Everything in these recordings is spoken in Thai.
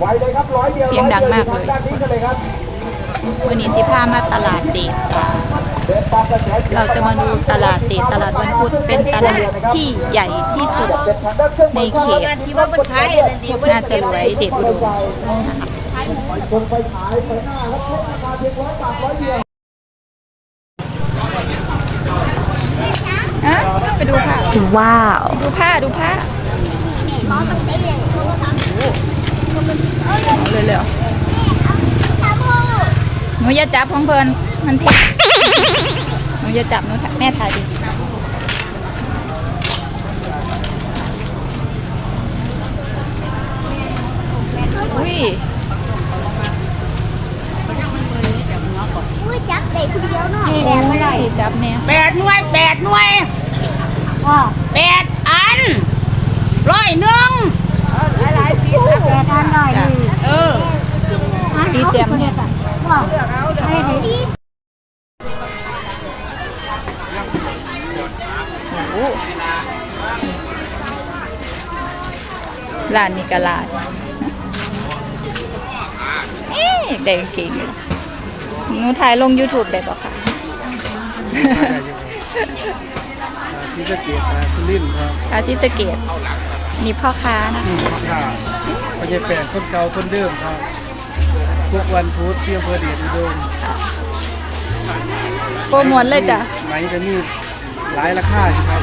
ไวเลยครับร้อยเดียวเสียงดังมากเลยด้านนี้กันเลยครับวันนี้สิพามาตลาดเดทจ้ะเดินตามกระแสเสียงเราจะมาดูตลาดเดทตลาดวันพุธเป็นตลาดที่ใหญ่ที่สุดเด็ดทางด้านเครื่องในเขตที่ว่ามันขายอะไรดีน่าจะรวยเดทอุดมคนไปขายไปหน้าแล้วพบราคาเพียงร้อยบาทร้อยเดียวฮะไปดูผ้าว้าว ดูผ้าดูผ้า เลยเลยหนูอย่าจับของเพลินมันผิดหนูอย่าจับหนูถ่ายแม่ถ่ายดิอุ้ยอุ้ยจับเด็กคนเดียวเนาะแม่เมื่อไหร่จับเนี่ยแปดหน่วยแปดหน่วยแปดอันร้อยหนึ่งแปดอันหน่อยจ้ะเออ สีแจ่มเนี่ยบอกให้ไหนดีร้านนี้ก็ร้านเอ๊ะได้กางเก่งเลยหนูถ่ายลง YouTube ได้ปะคะซีสะเกตนะสุรินทร์ครับคาซิสะเกต นี่พ่อค้านะค่ะพญาแปดคนเก่าคนเดิมครับทุกวันพุธเที่ยงเพื่อเดชอุดมโปรโมทเลยจ้ะไหนจะมีหลายราคาอยู่ครับ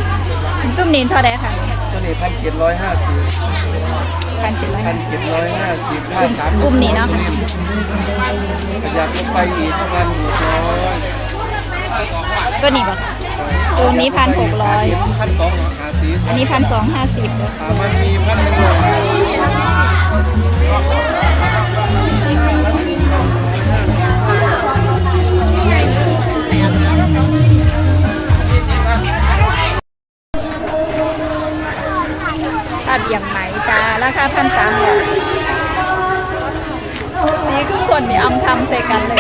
ซุ่มนินเท่าไดค่ะตัวนี้พันเจ็ดร้อยห้าสิบพันเจ็ดร้อยพันเจ็ดร้อยห้าสิบห้าสามกลุ่มนี้เนาะอยากลงไปอีกประมาณหกร้อยตัวนี้ปะ ตัวนี้พันหกร้อยพันสองห้าสิบอันนี้พันสองห้าสิบอ่ามันมีพันหนึ่งร้อย่าเบี่ยงไหมจ้าราคาพันสามร้อยสีคือคนนี่อำทำใส่กันเลย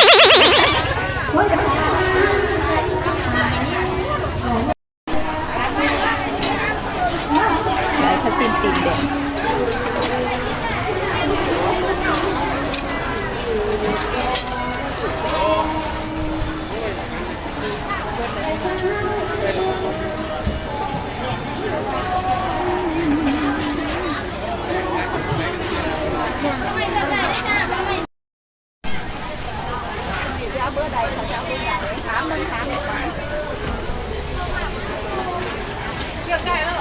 tìm để Hãy subscribe cho kênh Ghiền Mì Gõ Để không bỏ lỡ những video hấp dẫn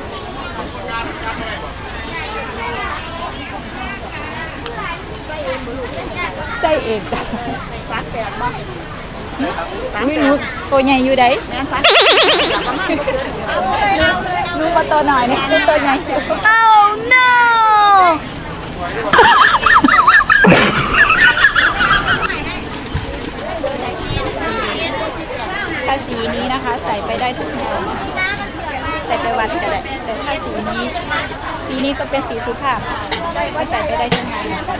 งจ้ะวิหนูตัวใหญ่อยู่ไดหนูก็ตัวหน่อยนี่หนูตัวใหญ่โอ้ no ถ้าสีนี้นะคะ ใส่ไปได้ทุกงานใส่ไปวัดก็ได้แต่ถ้าสีนี้ สีนี้ก็เป็นสีสุภาพก็ใส่ไปได้ทุกงานเหมือนกัน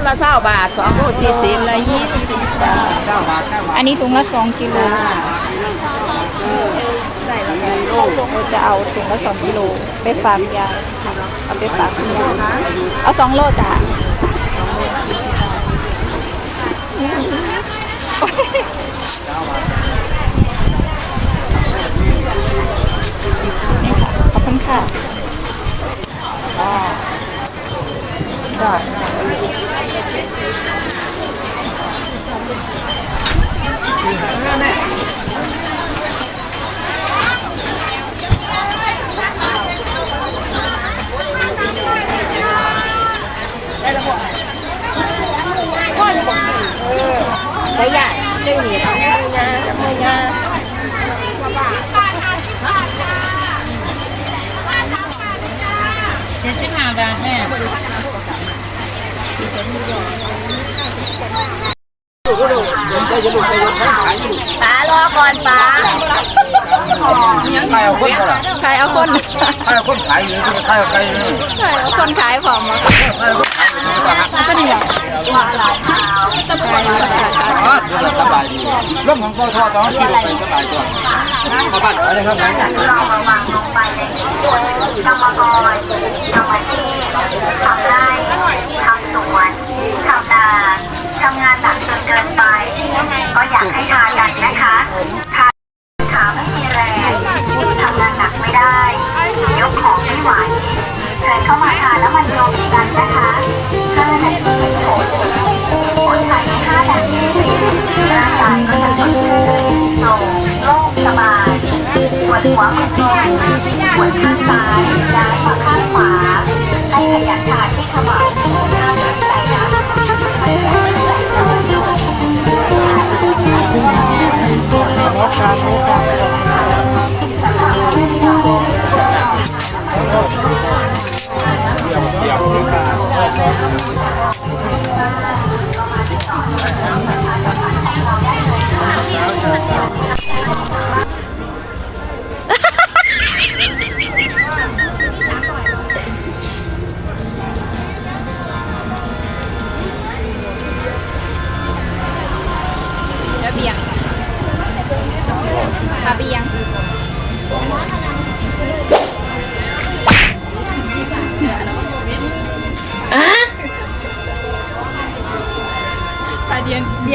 นละเศร้าบาทสองรุ่นสี่สิบละยี่สิบบาทอันนี้ถุงละสองกิโลได้แล้วก็เราจะเอาถุงละสองกิโลไปฝากยายเอาไปฝากยายเอาสองโลจ้ะนี่ค่ะขอบคุณค่ะ ได้ ได้ยากได้หนีทำให้งานจะไม่งาน เจ็ดสิบห้าบาทแม่ ป๋ารอก่อนป๋ายังไงเอาคนละขายเอาคนถ้าคนขายอยู่ก็ขายเอาไกลเลยขายเอาคนขายผมอะถ้าคนขายอยู่ก็หาก็นี่แหละอ่าเดี๋ยวสบายดีร่มของปทตอนที่เราไปสบายตัวมาบ้านอะไรครับไหนเร่างกายก็จะสดชื่นโปร่งโล่งสบายปวดหัวปวดท้อปวดข้างซ้ายย้ายมาข้างขวาให้ขยันขาที่ขมับห้ามใจนะไม่อยากให้ใจเรา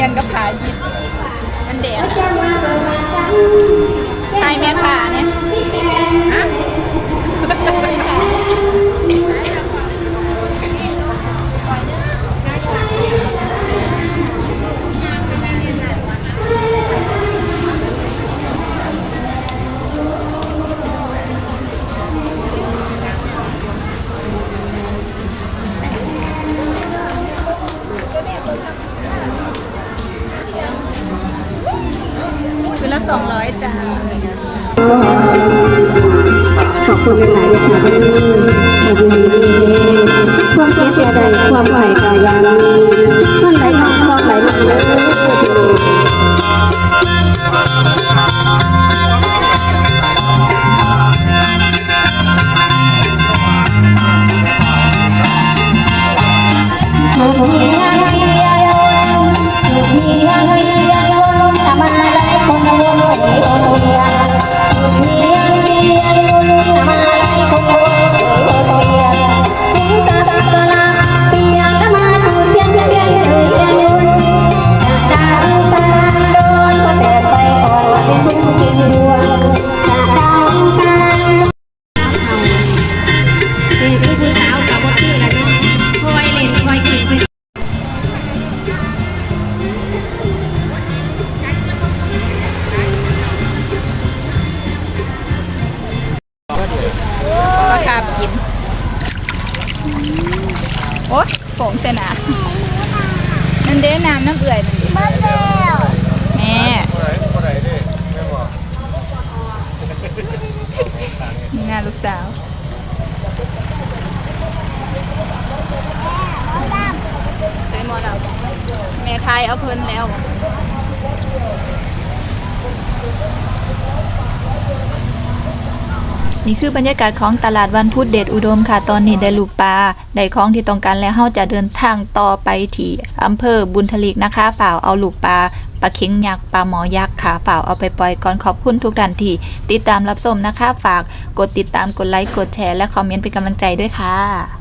ยงเดียงกับขายิบมันแดดอะใช่แม่ขาเนี่ย ขอบคุณหลาย ก็คาบกิน โอ๊ยผงเสนานั่นเด้น้ำน้ำเอื่อยมันเด้มันแล้วแม่นี่น่าลูกสาวใช้หมอเราแม่คายเอาเพิ่นแล้ว นี่คือบรรยากาศของตลาดวันพุธเดชอุดมค่ะ ตอนนี้ได้ลูกปลาได้ของที่ต้องการแล้วเฮาจะเดินทางต่อไปที่อำเภอบุญทลิกนะคะฝ่าวเอาลูกปลาปลาเค็งยักษ์ปลาหมอยักษ์ค่ะฝากเอาไปปล่อยก่อนขอบคุณทุกท่านที่ติดตามรับชมนะคะ ฝากกดติดตามกดไลค์กดแชร์และคอมเมนต์เป็นกำลังใจด้วยค่ะ